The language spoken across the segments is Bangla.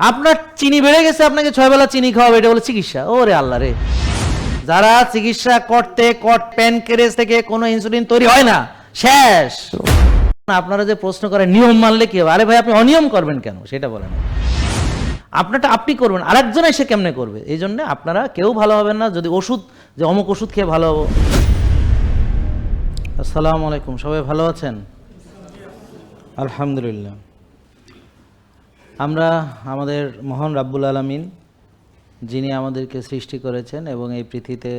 আপনার চিনি বেড়ে গেছে, আপনাকে ছয় বেলা চিনি খাওয়াবে, এটা বলে চিকিৎসা। ওরে আল্লাহ রে। যারা চিকিৎসা করতে, কট প্যানক্রেস থেকে কোনো ইনসুলিন তৈরি হয় না, শেষ। আপনারা যে প্রশ্ন করেন, নিয়ম মানলে কি হবে? আরে ভাই, আপনি অনিয়ম করবেন কেন? সেটা বলেন। আপনারটা আপনি করবেন, আরেকজন এসে কেমনে করবে? এই জন্য আপনারা কেউ ভালো হবেন না, যদি ওষুধ, যে অমুক ওষুধ খেয়ে ভালো হব। আসসালামু আলাইকুম, সবাই ভালো আছেন? আলহামদুলিল্লাহ। আমরা আমাদের মহান রাব্বুল আলামিন, যিনি আমাদেরকে সৃষ্টি করেছেন এবং এই পৃথিবীতে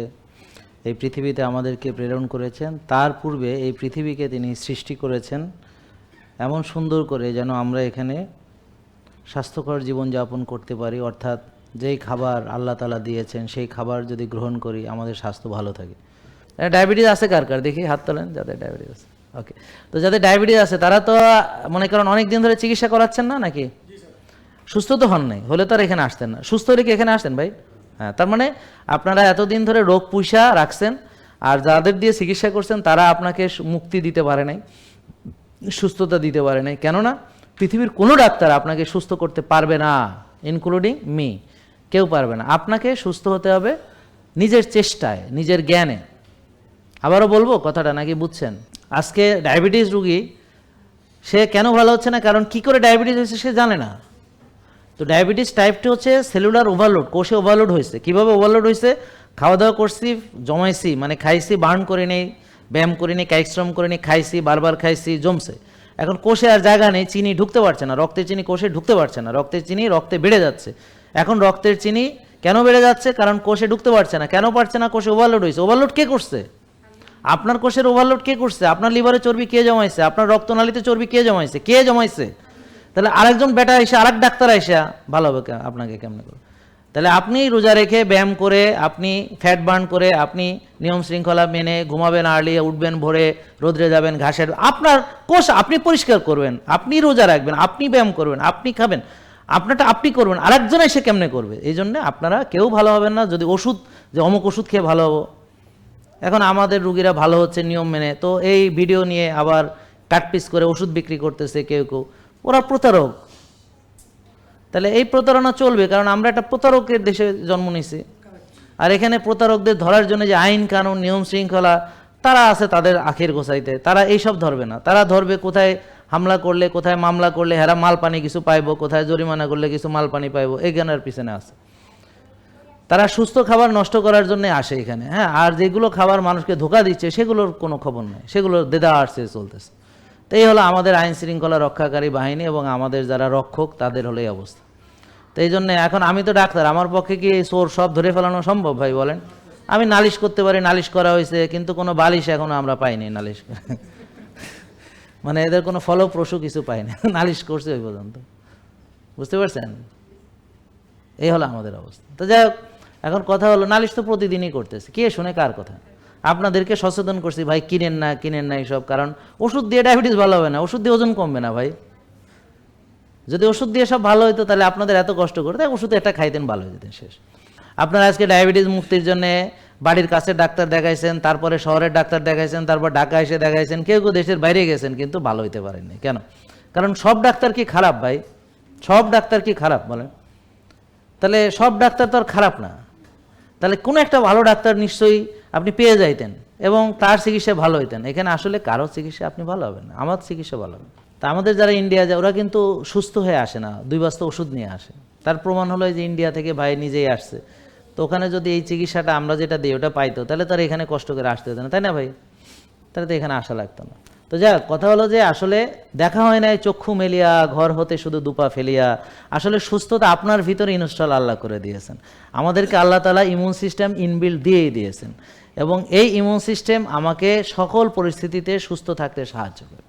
এই পৃথিবীতে আমাদেরকে প্রেরণ করেছেন, তার পূর্বে এই পৃথিবীকে তিনি সৃষ্টি করেছেন। এমন সুন্দর করে যেন আমরা এখানে স্বাস্থ্যকর জীবনযাপন করতে পারি, অর্থাৎ যেই খাবার আল্লাহ তালা দিয়েছেন, সেই খাবার যদি গ্রহণ করি, আমাদের স্বাস্থ্য ভালো থাকে। ডায়াবেটিস আছে কার কার? দেখি, হাত তোলেন, যাদের ডায়াবেটিস আছে। ওকে তো যাদের ডায়াবেটিস আছে, তারা তো, মনে করেন অনেক দিন ধরে চিকিৎসা করাচ্ছেন না, নাকি? সুস্থ তো হন নাই, হলে তো আর এখানে আসতেন না। সুস্থ হলে কি এখানে আসতেন ভাই? হ্যাঁ তার মানে আপনারা এতদিন ধরে রোগ পুষা রাখছেন, আর যাদের দিয়ে চিকিৎসা করছেন, তারা আপনাকে মুক্তি দিতে পারে নাই, সুস্থতা দিতে পারে নাই। কেননা, পৃথিবীর কোনো ডাক্তার আপনাকে সুস্থ করতে পারবে না ইনক্লুডিং মি কেউ পারবে না। আপনাকে সুস্থ হতে হবে নিজের চেষ্টায়, নিজের জ্ঞানে। আবারও বলব কথাটা, নাকি বুঝছেন? আজকে ডায়াবেটিস রুগী, সে কেন ভালো হচ্ছে না? কারণ কি করে ডায়াবেটিস হয়েছে সে জানে না। তো ডায়াবেটিস টাইপটি হচ্ছে সেলুলার ওভারলোড কোষে ওভারলোড হয়েছে। কীভাবে ওভারলোড হয়েছে? খাওয়া দাওয়া করছি, জমাইছি মানে খাইছি, বার্ন করে নেই, ব্যায়াম করে নেই কাইশ্রম করে নেই, খাইছি, বারবার খাইছি, জমছে। এখন কোষে আর জায়গা নেই, চিনি ঢুকতে পারছে না, রক্তের চিনি কোষে ঢুকতে পারছে না, রক্তের চিনি রক্তে বেড়ে যাচ্ছে। এখন রক্তের চিনি কেন বেড়ে যাচ্ছে? কারণ কোষে ঢুকতে পারছে না। কেন পারছে না? কোষে ওভারলোড হয়েছে। ওভারলোড কে করছে? আপনার কোষের ওভারলোড কে করছে? আপনার লিভারে চর্বি কে জমাইছে? আপনার রক্তনালীতে চর্বি কে জমাইছে? কে জমাইছে? তাহলে আরেকজন বেটা এসে আরেক ডাক্তার এসে ভালো হবে আপনাকে কেমনে করে তাহলে আপনি রোজা রেখে ব্যায়াম করে, আপনি ফ্যাট বার্ন করে, আপনি নিয়ম শৃঙ্খলা মেনে ঘুমাবেন আর্লি উঠবেন ভোরে, রোদ্রে যাবেন ঘাসের আপনার কোষ আপনি পরিষ্কার করবেন, আপনি রোজা রাখবেন, আপনি ব্যায়াম করবেন, আপনি খাবেন, আপনারটা আপনি করবেন, আরেকজন এসে কেমনে করবে? এই জন্য আপনারা কেউ ভালো হবেন না, যদি ওষুধ যে অমুক ওষুধ খেয়ে ভালো হব। এখন আমাদের রুগীরা ভালো হচ্ছে, নিয়ম মেনে। তো এই ভিডিও নিয়ে আবার কাটপিস করে ওষুধ বিক্রি করতেছে কেউ কেউ। ওরা প্রতারক। তাহলে এই প্রতারণা চলবে কারণ আমরা একটা প্রতারকের দেশে জন্ম নিছি আর এখানে প্রতারকদের ধরার জন্য যে আইন কানুন, নিয়ম শৃঙ্খলা, তারা আছে তাদের আখের গোসাইতে। তারা এইসব ধরবে না। তারা ধরবে কোথায় হামলা করলে, কোথায় মামলা করলে হেরা মাল পানি কিছু পাইবো, কোথায় জরিমানা করলে কিছু মাল পানি পাইবো, এই জ্ঞানের পিছনে আছে। তারা সুস্থ খাবার নষ্ট করার জন্য আসে এখানে হ্যাঁ? আর যেগুলো খাবার মানুষকে ধোকা দিচ্ছে, সেগুলোর কোনো খবর নেই। সেগুলোর দেদা আসছে চলতেছে। তো এই হলো আমাদের আইন শৃঙ্খলা রক্ষাকারী বাহিনী এবং আমাদের যারা রক্ষক, তাদের হলো এই অবস্থা। তো এই জন্য এখন আমি তো ডাক্তার, আমার পক্ষে কি এই চোর সব ধরে ফেলানো সম্ভব ভাই বলেন? আমি নালিশ করতে পারি, নালিশ করা হয়েছে, কিন্তু কোনো বালিশ এখনও আমরা পাইনি নালিশ। মানে এদের কোনো ফলপ্রসূ কিছু পাইনি, নালিশ করছে ওই পর্যন্ত। বুঝতে পারছেন? এই হলো আমাদের অবস্থা। তো যাই হোক, এখন কথা হলো, নালিশ তো প্রতিদিনই করতেছে, কে শুনে কার কথা? আপনাদেরকে সচেতন করছি, ভাই, কিনেন না কিনেন না এইসব, কারণ ওষুধ দিয়ে ডায়াবেটিস ভালো হবে না, ওষুধ দিয়ে ওজন কমবে না, ভাই। যদি ওষুধ দিয়ে সব ভালো হতো তাহলে আপনাদের এত কষ্ট করতে ওষুধ একটা খাইতেন, ভালো হয়ে যেতেন শেষ। আপনারা আজকে ডায়াবেটিস মুক্তির জন্য বাড়ির কাছে ডাক্তার দেখাইছেন, তারপরে শহরের ডাক্তার দেখাইছেন, তারপর ঢাকা এসে দেখাইছেন, কেউ কেউ দেশের বাইরে গেছেন, কিন্তু ভালো হইতে পারেননি। কেন? কারণ সব ডাক্তার কি খারাপ, ভাই? সব ডাক্তার কি খারাপ, বলেন? তাহলে সব ডাক্তার তো আর খারাপ না। তাহলে কোনো একটা ভালো ডাক্তার নিশ্চয়ই আপনি পেয়ে যাইতেন এবং তার চিকিৎসা ভালো হইতেন। এখানে আসলে কারও চিকিৎসা আপনি ভালো হবেন আমার চিকিৎসা ভালো হবে তা আমাদের যারা ইন্ডিয়া যায়, ওরা কিন্তু সুস্থ হয়ে আসে না, দুই বস্তা ওষুধ নিয়ে আসে। তার প্রমাণ হলো যে ইন্ডিয়া থেকে ভাই নিজেই আসছে। তো ওখানে যদি এই চিকিৎসাটা আমরা যেটা দিই, ওটা পাইতো, তাহলে তার এখানে কষ্ট করে আসতে হতো না, তাই না ভাই? তাহলে তো এখানে আসা লাগতো না। তো যাক, কথা হলো যে আসলে দেখা হয় নাই, চক্ষু মেলিয়া, ঘর হতে শুধু দুপা ফেলিয়া। আসলে সুস্থতা আপনার ভিতরে ইনস্টল আল্লাহ করে দিয়েছেন। আমাদেরকে আল্লাহ তালা ইমিউন সিস্টেম ইনবিল্ড দিয়েই দিয়েছেন। এবং এই ইমিউন সিস্টেম আমাকে সকল পরিস্থিতিতে সুস্থ থাকতে সাহায্য করে।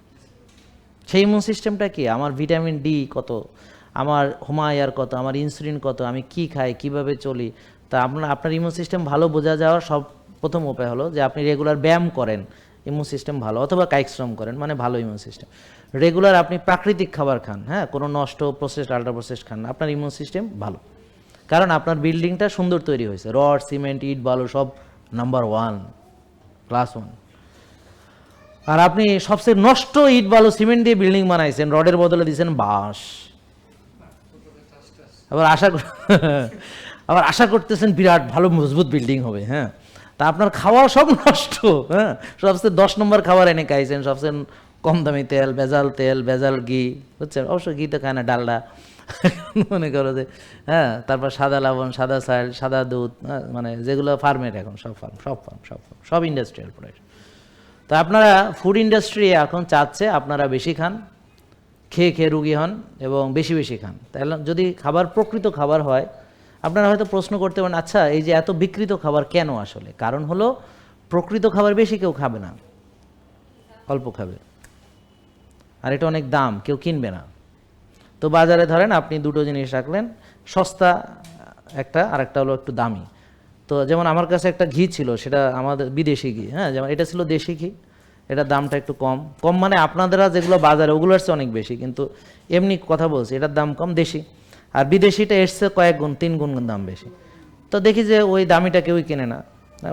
সেই ইমিউন সিস্টেমটা কি? আমার ভিটামিন ডি কত? আমার হোমায়ার কত? আমার ইনসুলিন কত? আমি কি খাই? কীভাবে চলি? তা আপনার আপনার ইমিউন সিস্টেম ভালো বোঝা যাওয়ার সব প্রথম উপায় হলো যে আপনি রেগুলার ব্যায়াম করেন। ইমিউন সিস্টেম ভালো অথবা কায়িক করেন মানে ভালো ইমিউন সিস্টেম রেগুলার আপনি প্রাকৃতিক খাবার খান হ্যাঁ? কোনো নষ্ট প্রসেসড আল্ট্রা প্রসেসড খান আপনার ইমিউন সিস্টেম ভালো। কারণ আপনার বিল্ডিংটা সুন্দর তৈরি হয়েছে। রড সিমেন্ট ইট, বালু, সব নাম্বার ওয়ান ক্লাস ওয়ান আর আপনি সবচেয়ে নষ্ট ইট, বালু সিমেন্ট দিয়ে বিল্ডিং বানাইছেন রডের বদলে দিয়েছেন বাঁশ। আবার আশা আবার আশা করতেছেন বিরাট ভালো, মজবুত বিল্ডিং হবে হ্যাঁ? তা আপনার খাওয়া সব নষ্ট হ্যাঁ? সবচেয়ে দশ নম্বর খাবার এনে খাইছেন সবচেয়ে কম দামি তেল ভেজাল তেল ভেজাল ঘি বুঝছেন? অবশ্য ঘি তো খায় না ডালডা। মনে করো যে হ্যাঁ তারপর সাদা লবণ সাদা সাইল সাদা দুধ হ্যাঁ, মানে যেগুলো ফার্মের এখন সব ফার্ম সব ফার্ম সব ফার্ম সব ইন্ডাস্ট্রিয়াল প্রোডাক্ট তো আপনারা ফুড ইন্ডাস্ট্রি এখন চাচ্ছে আপনারা বেশি খান খেয়ে খেয়ে রুগী হন এবং বেশি বেশি খান। তাহলে যদি খাবার প্রকৃত খাবার হয় আপনারা হয়তো প্রশ্ন করতে পারেন আচ্ছা এই যে এত বিকৃত খাবার কেন আসলে? কারণ হলো, প্রকৃত খাবার বেশি কেউ খাবে না, অল্প খাবে। আর এটা অনেক দাম, কেউ কিনবে না। তো বাজারে ধরেন আপনি দুটো জিনিস রাখলেন, সস্তা একটা আর একটা হলো একটু দামি। তো যেমন আমার কাছে একটা ঘি ছিল, সেটা আমাদের বিদেশি ঘি হ্যাঁ? যেমন এটা ছিল দেশি ঘি এটার দামটা একটু কম। কম মানে আপনাদেরা যেগুলো বাজারে ওগুলো এসছে অনেক বেশি। কিন্তু এমনি কথা বলছি, এটার দাম কম, দেশি। আর বিদেশিটা এসছে কয়েক গুণ, তিন গুণ দাম বেশি। তো দেখি যে ওই দামিটা কেউই কেনে না।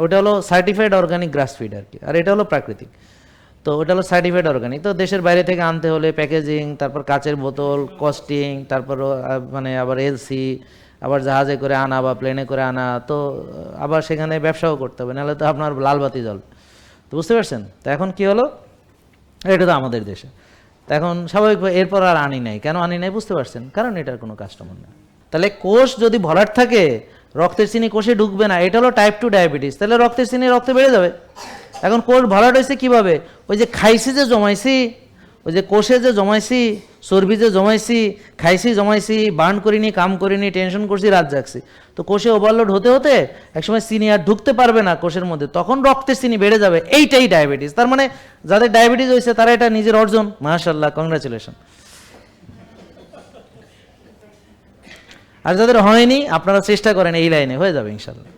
ওটা হলো সার্টিফাইড অর্গানিক গ্রাস ফিড আর কি, আর এটা হলো প্রাকৃতিক। তো ওটা হলো সার্টিফাইড অর্গানিক তো দেশের বাইরে থেকে আনতে হলে প্যাকেজিং তারপর কাচের বোতল কস্টিং তারপর মানে আবার এলসি আবার জাহাজে করে আনা বা প্লেনে করে আনা। তো আবার সেখানে ব্যবসাও করতে হবে, নাহলে তো আপনার লাল বাতি জল তো বুঝতে পারছেন? তো এখন কি হলো? এটা তো আমাদের দেশে। এখন স্বাভাবিক এরপর আর আনি নাই। কেন আনি নাই বুঝতে পারছেন? কারণ এটার কোনো কাস্টমার না তাহলে কোষ যদি ভরাট থাকে, রক্তের চিনি কোষে ঢুকবে না, এটা হলো টাইপ টু ডায়াবেটিস তাহলে রক্তের চিনি রক্ত বেড়ে যাবে। এখন কোষ ভরাট হয়েছে কীভাবে? ওই যে খাইছি যে জমাইছি ওই যে কোষে যে জমাইছি, চর্বি যে জমাইছি, খাইছি, জমাইছি, বার্ন করিনি, কাম করিনি, টেনশন করছি, রাত জাগছি। তো কোষে ওভারলোড হতে হতে একসময় চিনি আর ঢুকতে পারবে না কোষের মধ্যে। তখন রক্তের চিনি বেড়ে যাবে, এইটাই ডায়াবেটিস তার মানে যাদের ডায়াবেটিস হয়েছে, তারা এটা নিজের অর্জন। মাশাল্লাহ কংগ্রাচুলেশন আর যাদের হয়নি, আপনারা চেষ্টা করেন এই লাইনে, হয়ে যাবে ইনশাল্লাহ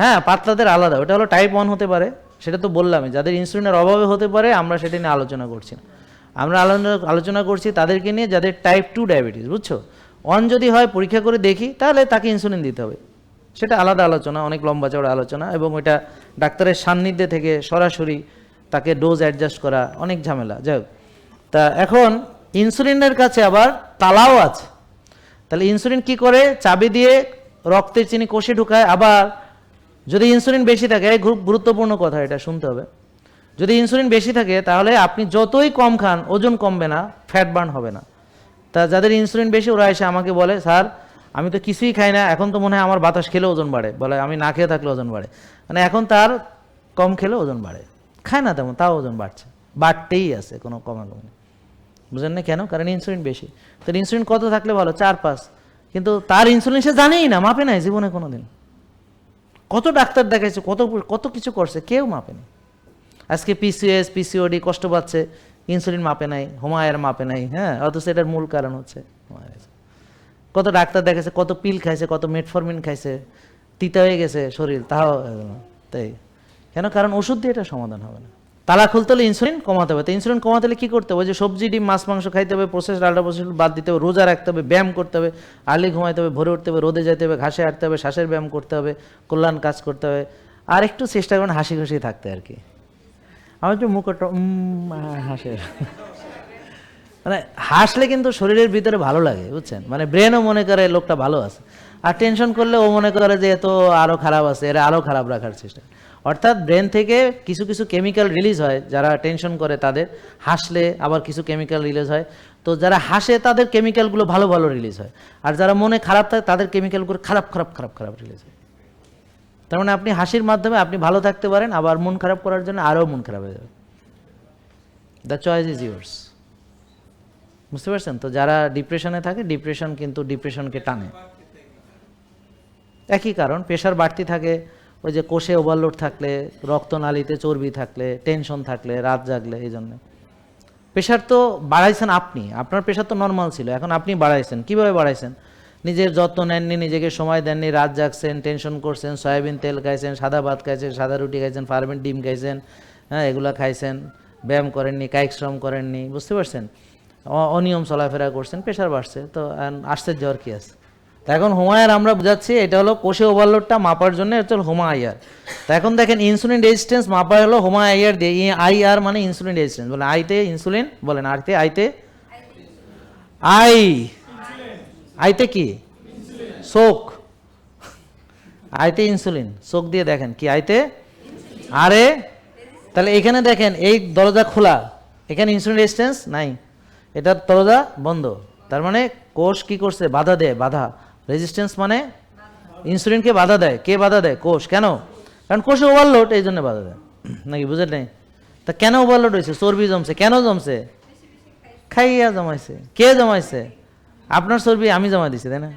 হ্যাঁ পাতলাদের আলাদা, ওটা হলো টাইপ ওয়ান হতে পারে। সেটা তো বললামই, যাদের ইনসুলিনের অভাবে হতে পারে আমরা সেটা নিয়ে আলোচনা করছি না। আমরা আলোচনা আলোচনা করছি তাদেরকে নিয়ে যাদের টাইপ টু ডায়াবেটিস বুঝছ? অন যদি হয় পরীক্ষা করে দেখি, তাহলে তাকে ইনসুলিন দিতে হবে। সেটা আলাদা আলোচনা, অনেক লম্বা চড়া আলোচনা এবং ওইটা ডাক্তারের সান্নিধ্যে থেকে সরাসরি তাকে ডোজ অ্যাডজাস্ট করা অনেক ঝামেলা। যাই। তা এখন ইনসুলিনের কাছে আবার তালাও আছে। তাহলে ইনসুলিন কি করে? চাবি দিয়ে রক্তের চিনি কোষে ঢুকায়, আবার যদি ইনসুলিন বেশি থাকে খুব গুরুত্বপূর্ণ কথা এটা, শুনতে হবে। যদি ইনসুলিন বেশি থাকে, তাহলে আপনি যতই কম খান, ওজন কমবে না ফ্যাট বার্ন হবে না। তা যাদের ইনসুলিন বেশি, ওরা এসে আমাকে বলে, স্যার, আমি তো কিছুই খাই না, এখন তো মনে হয় আমার বাতাস খেলে ওজন বাড়ে। বলে, আমি না খেয়ে থাকলে ওজন বাড়ে। মানে এখন তার কম খেলে ওজন বাড়ে। খায় না তেমন, তাও ওজন বাড়ছে। বাড়তেই আছে, কোনো কমা কমে বুঝলেন না কেন? কারণ ইনসুলিন বেশি। তো ইনসুলিন কত থাকলে ভালো? চার পাঁচ কিন্তু তার ইনসুলিন সে জানেই না, মাপে নাই জীবনে কোনো দিন ডাক্তার দেখাইছে, কত কত কিছু করছে, কেউ মাপে মাপেনি আজকে পিসিএস পিসিওডি কষ্ট পাচ্ছে ইনসুলিন মাপে নাই হোমায়ের মাপে নাই হ্যাঁ অথচ এটার মূল কারণ হচ্ছে। কত ডাক্তার দেখেছে কত পিল খাইছে, কত মেটফরমিন খাইছে, তিতা হয়ে গেছে শরীর, তাও। তাই কেন কারণ ওষুধ দিয়ে এটা সমাধান হবে না তালা খুলতে হলে ইনসুলিন কমাতে হবে। তো ইনসুলিন কমাতে হলে কী করতে হবে? যে সবজি ডিম মাছ মাংস খাইতে হবে প্রসেস আল্ট্রা প্রসেস বাদ দিতে হবে রোজা রাখতে হবে ব্যায়াম করতে হবে আর্লি ঘুমাইতে হবে ভোরে উঠতে হবে রোদে যেতে হবে ঘাসে হাঁটতে হবে শ্বাসের ব্যায়াম করতে হবে কল্যাণ কাজ করতে হবে। আর একটু চেষ্টা করুন হাসি খুশি থাকতে আর কি। আমার যে মুখটা আহ, হাসে। মানে হাসলে কিন্তু শরীরের ভিতরে ভালো লাগে বুঝছেন? মানে ব্রেনও মনে করে লোকটা ভালো আছে। আর টেনশন করলে ও মনে করে যে এ তো আরও খারাপ আছে এরা আরও খারাপ রাখার চেষ্টা। অর্থাৎ ব্রেন থেকে কিছু কিছু কেমিক্যাল রিলিজ হয় যারা টেনশন করে তাদের। হাসলে আবার কিছু কেমিক্যাল রিলিজ হয়। তো যারা হাসে তাদের কেমিক্যালগুলো ভালো ভালো রিলিজ হয়। আর যারা মনে খারাপ থাকে তাদের কেমিক্যালগুলো খারাপ খারাপ খারাপ খারাপ রিলিজ হয়। তার মানে আপনি হাসির মাধ্যমে আপনি ভালো থাকতে পারেন, আবার মন খারাপ করার জন্য আরও মন খারাপ হয়ে যাবে। দ্য চয়েস ইজ ইউর্স বুঝতে পারছেন? তো যারা ডিপ্রেশনে থাকে ডিপ্রেশন কিন্তু ডিপ্রেশনকে টানে। একই কারণ প্রেশার বাড়তি থাকে ওই যে কোষে ওভারলোড থাকলে, রক্তনালীতে চর্বি থাকলে টেনশন থাকলে, রাত জাগলে, এই জন্য। প্রেশার তো বাড়াইছেন আপনি, আপনার প্রেশার তো নর্মাল ছিল, এখন আপনি বাড়াইছেন, কীভাবে বাড়াইছেন? নিজের যত্ন নেননি, নিজেকে সময় দেননি, রাত জাগছেন টেনশন করছেন, সয়াবিন তেল খাইছেন, সাদা ভাত খাইছেন, সাদা রুটি খাইছেন ফার্মেন্ট ডিম খাইছেন হ্যাঁ এগুলো খাইছেন, ব্যায়াম করেননি, কায়িক শ্রম করেননি, বুঝতে পারছেন? অনিয়ম চলাফেরা করছেন, প্রেশার বাড়ছে, তো আশ্চর্য আর কি আছে। তা এখন হোমায়ার আমরা বুঝাচ্ছি এটা হলো কোষে ওভারলোডটা মাপার জন্য হচ্ছে হোমা আইয়ার তা এখন দেখেন ইনসুলিন রেজিস্ট্যান্স মাপা হলো হোমা আইয়ার দিয়ে আই আর মানে ইনসুলিন রেজিস্ট্যান্স বলে আইতে ইনসুলিন বলেন আরতে, আইতে? আই। আইতে কি? শোক। আইতে ইনসুলিন শোক দিয়ে দেখেন, কি আইতে? আরে? তাহলে এখানে দেখেন, এই দরজা খোলা, এখানে ইনসুলিন রেজিস্ট্যান্স নাই, এটার দরজা বন্ধ, তার মানে কোষ কি করছে? বাধা দেয়, বাধা। রেজিস্ট্যান্স মানে ইনসুলিনকে বাধা দেয়। কে বাধা দেয়? কোষ। কেন? কারণ কোষে ওভারলোড এই জন্য বাধা দেয়। নাকি বুঝেন নাই? তা কেন ওভারলোড হয়েছে? চর্বি জমছে। কেন জমছে? খাইয়া জমাইছে। কে জমাইছে? আপনার চর্বি আমি জমা দিছি, তাই না?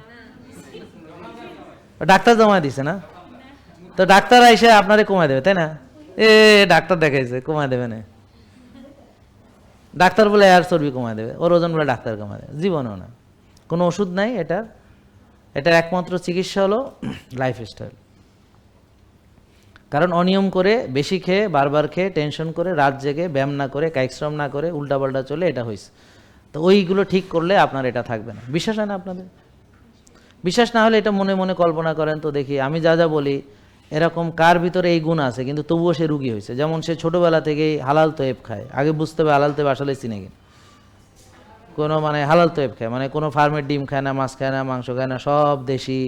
ডাক্তার জমা দিছে না? তো ডাক্তার এসে আপনারে কমায় দেবে, তাই না? এ, ডাক্তার দেখাইছে, কমায় দেবে না। ডাক্তার বলে আর চর্বি কমায় দেবে। ওর ওজন বলে ডাক্তার কমায় দেবে। জীবনও না। কোনো ওষুধ নাই এটার। এটার একমাত্র চিকিৎসা হলো লাইফস্টাইল কারণ অনিয়ম করে, বেশি খেয়ে, বারবার খেয়ে টেনশন করে, রাত জেগে, ব্যায়াম না করে কায়শ্রম না করে, উল্টাপাল্টা চলে, এটা হয়েছে। তো ওইগুলো ঠিক করলে আপনার এটা থাকবে না। বিশ্বাস হয় না আপনাদের? বিশ্বাস না হলে এটা মনে মনে কল্পনা করেন তো দেখি। আমি যা যা বলি, এরকম কার ভিতরে এই গুণ আছে? কিন্তু তবুও সে রুগী হয়েছে। যেমন সে ছোটোবেলা থেকেই হালাল তোয়েব খায়। আগে বুঝতে হবে হালাল তোয়েব আসলে চিনে কিনা কোনো মানে হালাল তোয়েব খায় মানে কোনো ফার্মের ডিম খায় না, মাছ খায় না, মাংস খায় না, সব দেশি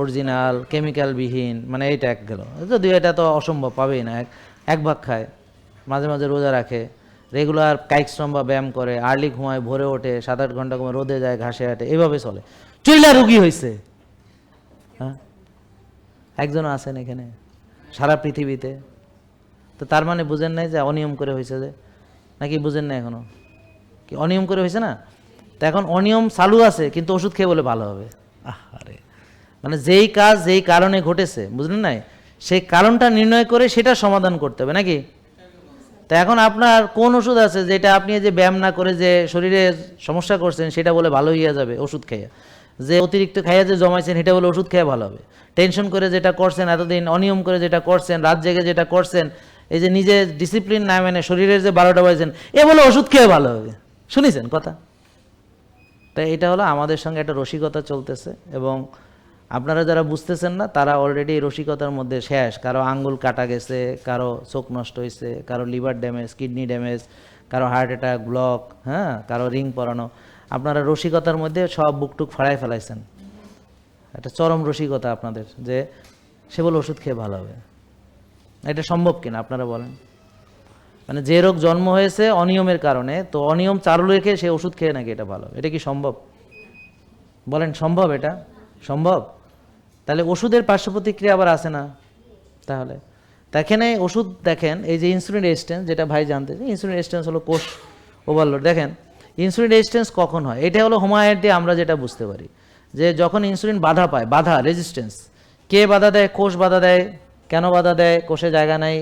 অরিজিনাল কেমিক্যালবিহীন মানে এইটা এক গেল। যদিও এটা তো অসম্ভব, পাবেই না, এক এক ভাগ খায়, মাঝে মাঝে রোজা রাখে রেগুলার কাইকশ্রম বা ব্যায়াম করে আর্লি ঘুমায়, ভোরে ওঠে, সাত আট ঘণ্টা ঘুমায়, রোদে যায়, ঘাসে হাঁটে, এভাবে চলে। চইলা রুগী হয়েছে হ্যাঁ? একজনও আছেন এখানে, সারা পৃথিবীতে। তো তার মানে বুঝেন নাই যে অনিয়ম করে হয়েছে যে? নাকি বুঝেন না এখনও? কি অনিয়ম করে হয়েছে না? তো এখন অনিয়ম চালু আছে কিন্তু ওষুধ খেয়ে বলে ভালো হবে। আহ আরে মানে যেই কাজ যেই কারণে ঘটেছে বুঝলেন নাই? সেই কারণটা নির্ণয় করে সেটা সমাধান করতে হবে নাকি? তা এখন আপনার কোন ওষুধ আছে যেটা আপনি যে ব্যায়াম না করে যে শরীরে সমস্যা করছেন সেটা বলে ভালো হইয়া যাবে ওষুধ খেয়ে যে অতিরিক্ত খাইয়া যে জমাইছেন সেটা বলে ওষুধ খেয়ে ভালো হবে। টেনশন করে যেটা করছেন এতদিন অনিয়ম করে যেটা করছেন রাত জেগে যেটা করছেন এই যে নিজে ডিসিপ্লিন না মেনে শরীরের যে বারোটা বাজছেন এ বলে ওষুধ খেয়ে ভালো হবে। শুনেছেন কথা? তাই এটা হলো আমাদের সঙ্গে একটা রসিকতা চলতেছে এবং আপনারা যারা বুঝতেছেন না, তারা অলরেডি রসিকতার মধ্যে শেষ। কারও আঙ্গুল কাটা গেছে, কারও চোখ নষ্ট হয়েছে কারও লিভার ড্যামেজ কিডনি ড্যামেজ কারও হার্ট অ্যাটাক ব্লক হ্যাঁ কারও রিং পরানো। আপনারা রসিকতার মধ্যে সব বুকটুক ফাড়াই ফেলাইছেন। একটা চরম রসিকতা আপনাদের, যে সে বলে ওষুধ খেয়ে ভালো হবে। এটা সম্ভব কিনা, আপনারা বলেন? মানে যে রোগ জন্ম হয়েছে অনিয়মের কারণে, তো অনিয়ম চালু রেখে সে ওষুধ খেয়ে নাকি এটা ভালো। এটা কি সম্ভব? বলেন, সম্ভব এটা? সম্ভব? তাহলে ওষুধের পার্শ্ব প্রতিক্রিয়া আবার আসে না? তাহলে তা এখানে ওষুধ দেখেন, এই যে ইনসুলিন রেজিস্ট্যান্স যেটা ভাই জানতে ইনসুলিন রেজিস্ট্যান্স হলো কোষ ওভারলোড দেখেন ইনসুলিন রেজিস্ট্যান্স কখন হয়? এটা হলো হোমায়ের দিয়ে আমরা যেটা বুঝতে পারি, যে যখন ইনসুলিন বাধা পায়, বাধা রেজিস্ট্যান্স কে বাধা দেয়? কোষ বাধা দেয়। কেন বাধা দেয়? কোষে জায়গা নাই।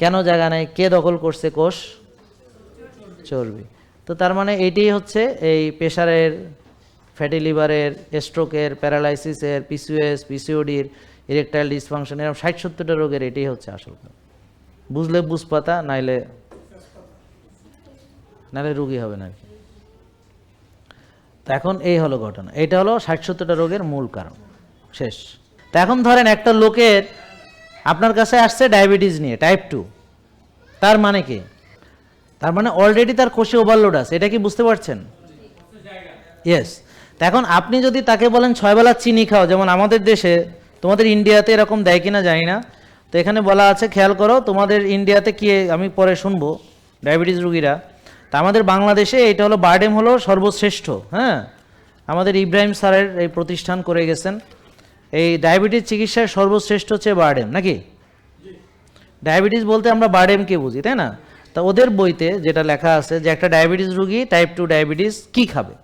কেন জায়গা নাই? কে দখল করছে? কোষ? চর্বি। তো তার মানে এটাই হচ্ছে এই প্রেশারের ফ্যাটি লিভারের, স্ট্রোকের, প্যারালাইসিসের পিসিওএস পিসিওডির ইরেকটাইল ডিসফাংশন এরকম ষাট সত্তরটা রোগের এটাই হচ্ছে আসল। বুঝলে বুঝপাতা, নাইলে নাইলে রুগী হবে না তো এখন এই হলো ঘটনা। এটা হলো ষাট সত্তরটা রোগের মূল কারণ। শেষ। তা এখন ধরেন একটা লোকের আপনার কাছে আসছে ডায়াবেটিস নিয়ে টাইপ টু তার মানে কি? তার মানে অলরেডি তার কোষে ওভারলোড আছে, এটা কি বুঝতে পারছেন? ইয়েস এখন আপনি যদি তাকে বলেন, ছয় বেলা চিনি খাও যেমন আমাদের দেশে, তোমাদের ইন্ডিয়াতে এরকম দেয় কিনা জানি না। তো এখানে বলা আছে, খেয়াল করো, তোমাদের ইন্ডিয়াতে কি আমি পরে শুনব, ডায়াবেটিস রুগীরা। তা আমাদের বাংলাদেশে এটা হলো, বার্ডেম হলো সর্বশ্রেষ্ঠ হ্যাঁ? আমাদের ইব্রাহিম স্যারের এই প্রতিষ্ঠান করে গেছেন। এই ডায়াবেটিস চিকিৎসায় সর্বশ্রেষ্ঠ হচ্ছে বার্ডেম, নাকি? ডায়াবেটিস বলতে আমরা বার্ডেমকে বুঝি, তাই না? তা ওদের বইতে যেটা লেখা আছে যে একটা ডায়াবেটিস রুগী টাইপ টু ডায়াবেটিস কি খাবে?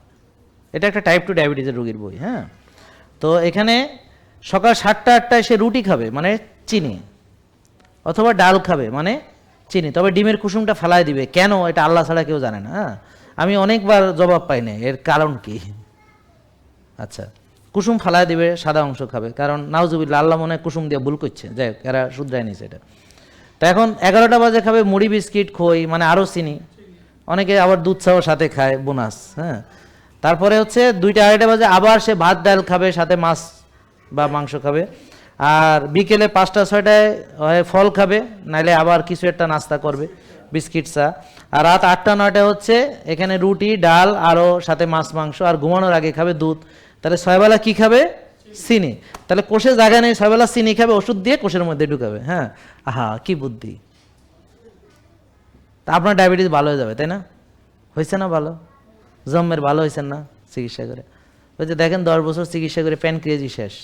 এটা একটা টাইপ টু ডায়াবেটিসের রুগীর বই হ্যাঁ? তো এখানে সকাল সাতটা, আটটায় সে রুটি খাবে মানে চিনি, অথবা ডাল খাবে মানে চিনি। তবে ডিমের কুসুমটা ফেলায় দিবে। কেন? এটা আল্লাহ ছাড়া কেউ জানে না হ্যাঁ? আমি অনেকবার জবাব পাই না এর কারণ কি? আচ্ছা। কুসুম ফালায় দিবে, সাদা অংশ খাবে। কারণ নাউজুবিল্লা আল্লাহ মনে কুসুম দিয়ে ভুল করছে। যাই হোক, এরা শুধরায় নিছে এটা। তো এখন এগারোটা বাজে খাবে, মুড়ি, বিস্কিট, খই মানে আরও চিনি। অনেকে আবার দুধ চাও, সাথে খায়, বোনাস হ্যাঁ। তারপরে হচ্ছে দুইটা, আড়াইটা বাজে, আবার সে ভাত, ডাল খাবে, সাথে মাছ বা মাংস খাবে। আর বিকেলে পাঁচটা, ছয়টায় ফল খাবে, নাইলে আবার কিছু একটা নাস্তা করবে, বিস্কিট, চা। আর রাত আটটা নয়টা হচ্ছে এখানে রুটি, ডাল আরও সাথে মাছ, মাংস, আর ঘুমানোর আগে খাবে দুধ। তাহলে ছয়বেলা কি খাবে? চিনি। তাহলে কোষে জায়গা নেই, ছয়বেলা চিনি খাবে, ওষুধ দিয়ে কোষের মধ্যে ঢুকাবে হ্যাঁ? আহা, কি বুদ্ধি। তা আপনার ডায়াবেটিস ভালো হয়ে যাবে, তাই না? হয়েছে না ভালো? জম্মের ভালো হয়েছেন না চিকিৎসা করে? যে দেখেন দশ বছর চিকিৎসা করে প্যানক্রিয়াজি শেষ।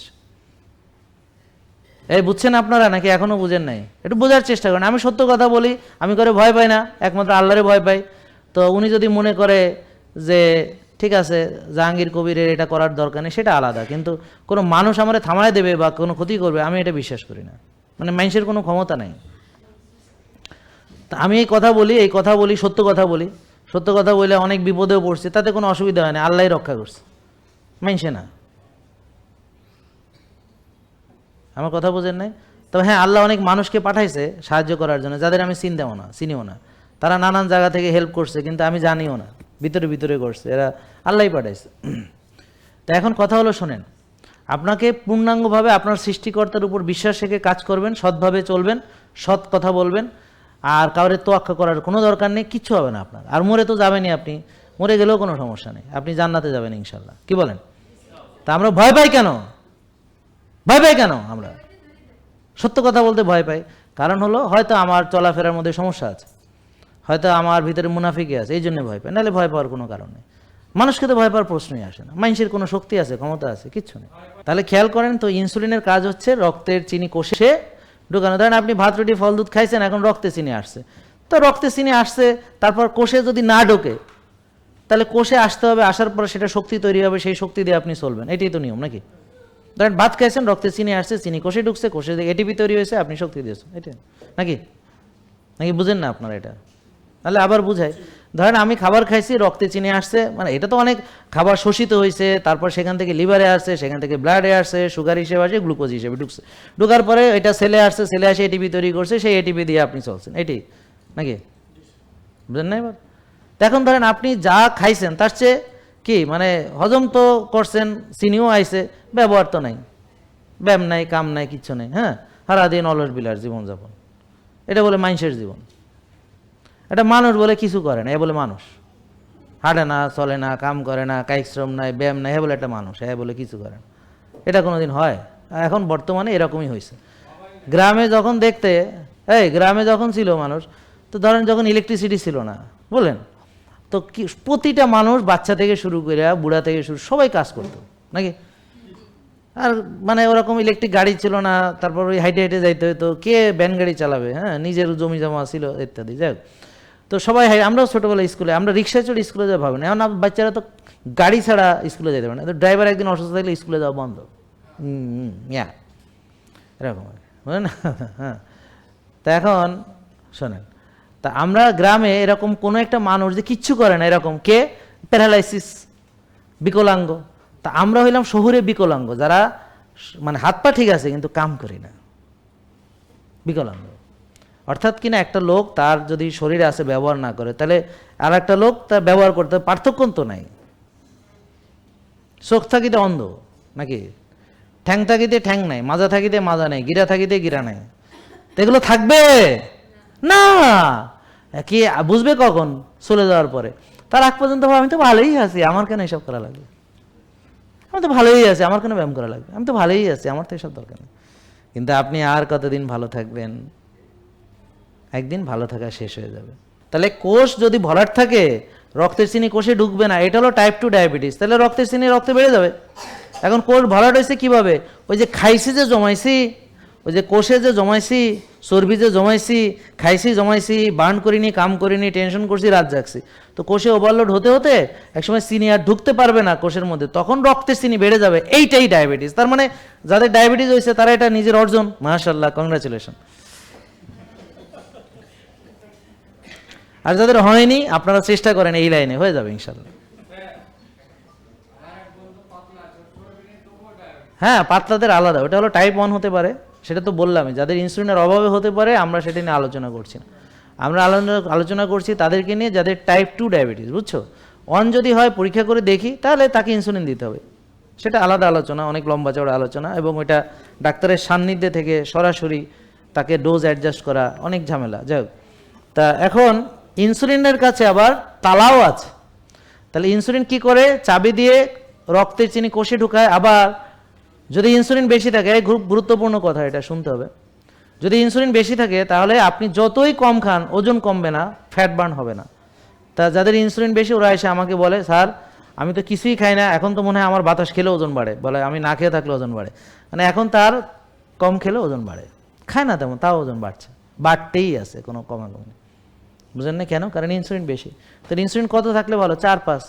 এই বুঝছেন আপনারা নাকি এখনও বুঝেন নাই? একটু বোঝার চেষ্টা করেন। আমি সত্য কথা বলি, আমি করে ভয় পাই না, একমাত্র আল্লাহরে ভয় পাই। তো উনি যদি মনে করে যে ঠিক আছে, জাহাঙ্গীর কবিরের এটা করার দরকার নেই, সেটা আলাদা। কিন্তু কোনো মানুষ আমারে থামায় দেবে বা কোনো ক্ষতি করবে, আমি এটা বিশ্বাস করি না। মানে মানুষের কোনো ক্ষমতা নাই। তা আমি এই কথা বলি, এই কথা বলি, সত্য কথা বলি। সত্য কথা বলে অনেক বিপদেও পড়ছে, তাতে কোনো অসুবিধা হয় না আল্লাহই রক্ষা করছে। মানছে না। আমার কথা বোঝেন নাই? তবে হ্যাঁ আল্লাহ অনেক মানুষকে পাঠাইছে সাহায্য করার জন্য, যাদের আমি চিনতেও না, চিনিও না। তারা নানান জায়গা থেকে হেল্প করছে, কিন্তু আমি জানিও না। ভিতরে ভিতরে করছে, এরা আল্লাহই পাঠাইছে। তা এখন কথা হলো, শোনেন, আপনাকে পূর্ণাঙ্গভাবে আপনার সৃষ্টিকর্তার উপর বিশ্বাস রেখে কাজ করবেন, সৎভাবে চলবেন, সৎ কথা বলবেন, আর কাউরে তোয়াক্কা করার কোনো দরকার নেই, কিচ্ছু হবে না আপনার। আর মরে তো যাবেনই আপনি, মরে গেলেও কোনো সমস্যা নেই, আপনি জান্নাতে যাবেন ইনশাল্লাহ কি বলেন? তা আমরা ভয় পাই কেন? ভয় পাই কেন আমরা? সত্য কথা বলতে ভয় পাই। কারণ হলো, হয়তো আমার চলাফেরার মধ্যে সমস্যা আছে। হয়তো আমার ভিতরে মুনাফিকে আছে, এই জন্য ভয় পায়। নাহলে ভয় পাওয়ার কোনো কারণ নেই। মানুষকে তো ভয় পাওয়ার প্রশ্নই আসে না। মানুষের কোনো শক্তি আছে, ক্ষমতা আছে, কিচ্ছু নেই। তাহলে খেয়াল করেন তো, ইনসুলিনের কাজ হচ্ছে রক্তের চিনি কষে ঢুকানো। ধরেন আপনি ভাত, রুটি, ফল, দুধ খাইছেন, এখন রক্তে চিনি আসছে। তো রক্তে চিনি আসছে, তারপর কোষে যদি না ঢোকে, তাহলে কোষে আসতে হবে, আসার পরে সেটা শক্তি তৈরি হবে, সেই শক্তি দিয়ে আপনি চলবেন। এটাই তো নিয়ম নাকি? ধরেন ভাত খাইছেন, রক্তে চিনি আসছে, চিনি কোষে ঢুকছে, কোষে এটিপি তৈরি হয়েছে, আপনি শক্তি দিয়েছেন। এটা নাকি? নাকি বুঝেন না আপনারা এটা? তাহলে আবার বুঝাই। ধরেন আমি খাবার খাইছি, রক্তে চিনি আসছে মানে এটা তো অনেক খাবার শোষিত হয়েছে তারপর সেখান থেকে লিভারে আসছে, সেখান থেকে ব্লাডে আসছে সুগার হিসেবে আসে গ্লুকোজ হিসেবে ঢুকছে। ঢুকার পরে এটা সেলে আসছে সেলে আসে এটিপি তৈরি করছে, সেই এটিপি দিয়ে আপনি চলছেন, এটি, নাকি? বুঝেন না এবার? এখন ধরেন আপনি যা খাইছেন, তার চেয়ে কি মানে হজম তো করছেন, চিনিও আইছে, ব্যবহার তো নাই। ব্যায়াম নাই, কাম নাই, কিচ্ছু নেই হ্যাঁ? সারাদিন অলস বিলার জীবনযাপন। এটা বলে মানুষের জীবন। এটা মানুষ বলে কিছু করে না, এ বলে মানুষ। হাঁটে না, চলে না, কাম করে না, কায়িক শ্রম নাই, ব্যায়াম নাই, এ বলে একটা মানুষ, এ বলে কিছু করে না। এটা কোনো দিন হয়? এখন বর্তমানে এরকমই হয়েছে। গ্রামে যখন দেখতে, এই গ্রামে যখন ছিল মানুষ, তো ধরেন যখন ইলেকট্রিসিটি ছিল না বলেন তো কি, প্রতিটা মানুষ বাচ্চা থেকে শুরু করে, বুড়া থেকে শুরু, সবাই কাজ করতো, নাকি? আর মানে ওরকম ইলেকট্রিক গাড়ি ছিল না, তারপর ওই হাইটে হাইটে যাইতে হতো কে ভ্যান গাড়ি চালাবে হ্যাঁ? নিজের জমি জমা ছিল, ইত্যাদি, যাই। তো সবাই হাই, আমরাও ছোটোবেলায় স্কুলে, আমরা রিক্সায় চড়ে স্কুলে যাওয়া ভাবেন। এখন আব- বাচ্চারা তো গাড়ি ছাড়া স্কুলে যেতে পারে না। তো ড্রাইভার একদিন অসুস্থ থাকলে স্কুলে যাওয়া বন্ধ। ইয়া। এরকম। বুঝলেন হ্যাঁ। তা এখন শোনেন, তা আমরা গ্রামে এরকম কোনো একটা মানুষ যে কিচ্ছু করে না এরকম, কে? প্যারালাইসিস, বিকলাঙ্গ। তা আমরা হইলাম শহুরে বিকলাঙ্গ, যারা মানে হাত পা ঠিক আছে, কিন্তু কাম করি না। বিকলাঙ্গ। অর্থাৎ কিনা একটা লোক তার যদি শরীরে আছে, ব্যবহার না করে, তাহলে আর একটা লোক তার ব্যবহার করতে পার্থক্য তো নাই। চোখ থাকিতে অন্ধ নাকি? ঠ্যাং থাকিতে ঠ্যাং নাই, মাজা থাকিতে মাজা নাই, গিরা থাকিতে গিরা নাই। তো এগুলো থাকবে? না! কি বুঝবে কখন? চলে যাওয়ার পরে। তার আগ পর্যন্ত আমি তো ভালোই আছি, আমার কেন এসব করা লাগবে আমি তো ভালোই আছি, আমার কেন ব্যায়াম করা লাগবে আমি তো ভালোই আছি, আমার তো এসব দরকার নেই। কিন্তু আপনি আর কতদিন ভালো থাকবেন? একদিন ভালো থাকা শেষ হয়ে যাবে। তাহলে কোষ যদি ভরাট থাকে, রক্তের চিনি কোষে ঢুকবে না, এটা হলো টাইপ টু ডায়াবেটিস তাহলে রক্তের চিনি রক্তে বেড়ে যাবে। এখন কোষ ভরাট হয়েছে কীভাবে? ওই যে খাইছি যে জমাইছি, ওই যে কোষে যে জমাইছি, চর্বি যে জমাইছি, খাইছি, জমাইছি বার্ন করিনি, কাম করিনি টেনশন করছি, রাত জাগছি। তো কোষে ওভারলোড হতে হতে একসময় চিনি আর ঢুকতে পারবে না কোষের মধ্যে, তখন রক্তের চিনি বেড়ে যাবে, এইটাই ডায়াবেটিস তার মানে যাদের ডায়াবেটিস হয়েছে, তারা এটা নিজের অর্জন। মাশাল্লাহ কংগ্রাচুলেশন আর যাদের হয়নি, আপনারা চেষ্টা করেন এই লাইনে, হয়ে যাবে ইনশাল্লাহ। হ্যাঁ পাতলাদের আলাদা, ওটা হলো টাইপ ওয়ান হতে পারে, সেটা তো বললামই, যাদের ইনসুলিনের অভাবে হতে পারে, আমরা সেটা নিয়ে আলোচনা করছি না। আমরা আলোচনা করছি তাদেরকে নিয়ে, যাদের টাইপ টু ডায়াবেটিস বুঝছ? ওয়ান যদি হয়, পরীক্ষা করে দেখি, তাহলে তাকে ইনসুলিন দিতে হবে। সেটা আলাদা আলোচনা, অনেক লম্বা চড়া আলোচনা, এবং ওইটা ডাক্তারের সান্নিধ্যে থেকে সরাসরি তাকে ডোজ অ্যাডজাস্ট করা অনেক ঝামেলা। যাই তা এখন ইনসুলিনের কাছে আবার তালাও আছে। তাহলে ইনসুলিন কি করে? চাবি দিয়ে রক্তের চিনি কষে ঢুকায়, আবার যদি ইনসুলিন বেশি থাকে গুরুত্বপূর্ণ কথা এটা, শুনতে হবে। যদি ইনসুলিন বেশি থাকে, তাহলে আপনি যতই কম খান, ওজন কমবে না ফ্যাট বার্ন হবে না। তা যাদের ইনসুলিন বেশি, ওরা এসে আমাকে বলে, স্যার, আমি তো কিছুই খাই না, এখন তো মনে হয় আমার বাতাস খেলে ওজন বাড়ে। বলে, আমি না খেয়ে থাকলে ওজন বাড়ে। মানে এখন তার কম খেলে ওজন বাড়ে। খায় না তেমন, তাও ওজন বাড়ছে। বাড়তেই আছে কোনো কমাকমি নেই বুঝলেন না কেন? কারণ ইনসুলিন বেশি। তো ইনসুলিন কত থাকলে ভালো? চার, পাঁচ।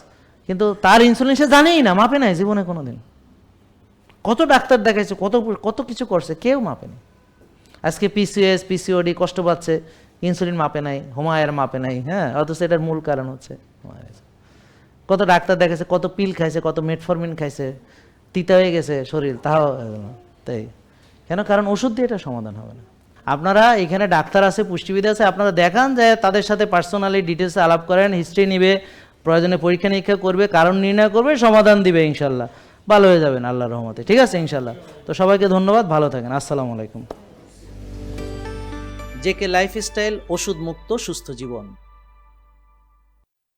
কিন্তু তার ইনসুলিন সে জানেই না, মাপে নাই জীবনে কোনো দিন কত ডাক্তার দেখাইছে, কত কত কিছু করছে, কেউ মাপেনি আজকে পিসিএস পিসিওডি কষ্ট পাচ্ছে ইনসুলিন মাপে নাই হোমায়ের মাপে নাই হ্যাঁ? অথচ এটার মূল কারণ হচ্ছে কত ডাক্তার দেখেছে কত পিল খাইছে, কত মেটফরমিন খাইছে, তিতা হয়ে গেছে শরীর, তাও। তাই। কেন? কারণ ওষুধ দিয়ে এটা সমাধান হবে না। আপনারা এখানে ডাক্তার আছে, পুষ্টিবিদ আছে, আপনারা দেখান যে তাদের সাথে পার্সোনালি ডিটেলস আলাপ করেন হিস্ট্রি নিবে, প্রয়োজনে পরীক্ষা নিরীক্ষা করবে, কারণ নির্ণয় করবে, সমাধান দিবে ইনশাল্লাহ। ভালো হয়ে যাবেন, আল্লাহর রহমতে। ঠিক আছে, ইনশাল্লাহ। তো সবাইকে ধন্যবাদ, ভালো থাকেন, আসসালামু আলাইকুম। জেকে লাইফস্টাইল ওষুধ মুক্ত সুস্থ জীবন।